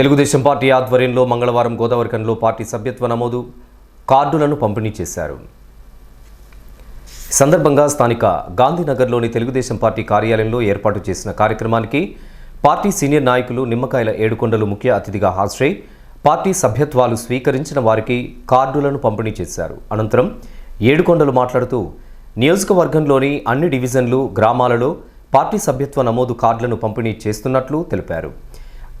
Telugu Desam party ఆధ్వర్యంలో మంగళవారం గోదావరికంలో party సభ్యత్వ నమోదు కార్డులను పంపిణీ చేశారు. సందర్భంగా స్థానిక గాంధీనగర్లోని తెలుగుదేశం పార్టీ కార్యాలయంలో ఏర్పాటు చేసిన కార్యక్రమానికి పార్టీ సీనియర్ నాయకులు నిమ్మకాయల ఏడుకొండలు ముఖ్య అతిథిగా హాజరై పార్టీ సభ్యత్వాలు స్వీకరించిన వారికి కార్డులను పంపిణీ చేశారు. అనంతరం ఏడుకొండలు మాట్లాడుతూ నియోజకవర్గంలోని అన్ని డివిజన్లు గ్రామాలలో పార్టీ సభ్యత్వ నమోదు కార్డులను పంపిణీ చేస్తున్నట్లు తెలిపారు.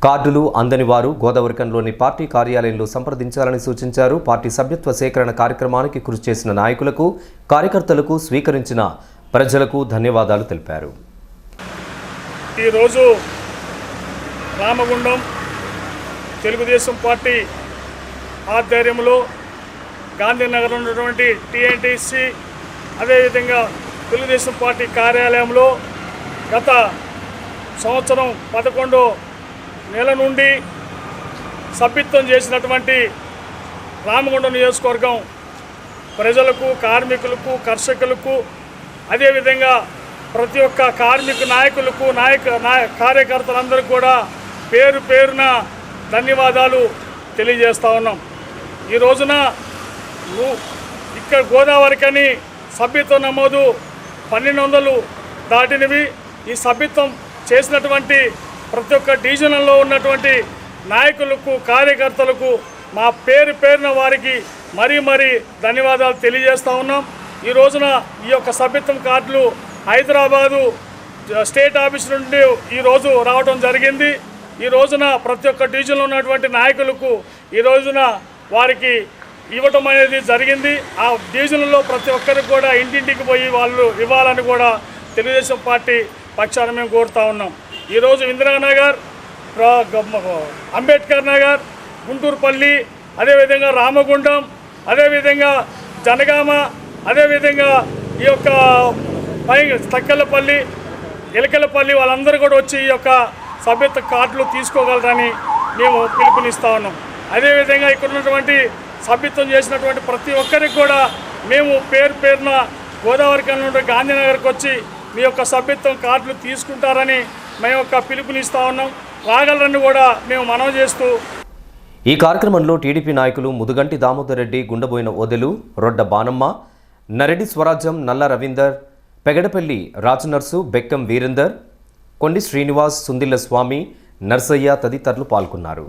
కార్డులు అందని వారు గోదావరికంలోని పార్టీ కార్యాలయంలో సంప్రదించాలని సూచించారు. పార్టీ సభ్యత్వ సేకరణ కార్యక్రమానికి కృషి చేసిన నాయకులకు కార్యకర్తలకు స్వీకరించిన ప్రజలకు ధన్యవాదాలు తెలిపారు. ఈరోజు రామగుండం తెలుగుదేశం పార్టీ ఆధ్వర్యంలో గాంధీనగర్లో ఉన్నటువంటి టీఎన్టీసీ అదేవిధంగా తెలుగుదేశం పార్టీ కార్యాలయంలో గత సంవత్సరం పదకొండో నెల నుండి సభ్యత్వం చేసినటువంటి రామగుండ నియోజకవర్గం ప్రజలకు కార్మికులకు కర్షకులకు అదేవిధంగా ప్రతి ఒక్క కార్మిక నాయకులకు నాయక నాయ కార్యకర్తలందరికీ కూడా పేరు పేరున ధన్యవాదాలు తెలియజేస్తా ఉన్నాం. ఈ రోజున ఇక్కడ గోదావరికని సభ్యత్వం నమోదు పన్నెండు వందలు దాటినవి. ఈ సభ్యత్వం చేసినటువంటి ప్రతి ఒక్క డివిజన్లో ఉన్నటువంటి నాయకులకు కార్యకర్తలకు మా పేరు పేరున వారికి మరీ మరీ ధన్యవాదాలు తెలియజేస్తూ ఉన్నాం. ఈ రోజున ఈ యొక్క సభ్యత్వం కార్డులు హైదరాబాదు స్టేట్ ఆఫీస్ నుండి ఈరోజు రావడం జరిగింది. ఈ రోజున ప్రతి ఒక్క డివిజన్లో ఉన్నటువంటి నాయకులకు ఈ రోజున వారికి ఇవ్వటం అనేది జరిగింది. ఆ డివిజన్లలో ప్రతి ఒక్కరికి కూడా ఇంటింటికి పోయి వాళ్ళు ఇవ్వాలని కూడా తెలుగుదేశం పార్టీ పక్షాన మేము కోరుతా ఉన్నాం. ఈరోజు ఇందిరానగర్ అంబేద్కర్ నగర్ గుంటూరుపల్లి అదేవిధంగా రామగుండం అదేవిధంగా జనగామ అదేవిధంగా ఈ యొక్క పై తక్కలపల్లి ఎలకలపల్లి వాళ్ళందరూ కూడా వచ్చి ఈ యొక్క సభ్యత్వ కార్డులు తీసుకోగలరని మేము పిలుపునిస్తా ఉన్నాం. అదేవిధంగా ఇక్కడ ఉన్నటువంటి సభ్యత్వం చేసినటువంటి ప్రతి ఒక్కరికి కూడా మేము పేరు పేరున గోదావరి కన్నా గాంధీనగర్కి వచ్చి మీ యొక్క సభ్యత్వం కార్డులు తీసుకుంటారని మేము యొక్క పిలుపునిస్తా ఉన్నాం. రాగలరని కూడా మేము మనవి చేస్తూ ఈ కార్యక్రమంలో టీడీపీ నాయకులు ముదుగంటి దామోదర్ రెడ్డి గుండబోయిన ఓదెలు రొడ్డ బానమ్మ నరెడ్డి స్వరాజ్యం నల్ల రవీందర్ పెగడపల్లి రాజనర్సు బెక్కం వీరేందర్ కొండి శ్రీనివాస్ సుందిల్ల స్వామి నర్సయ్య తదితరులు పాల్గొన్నారు.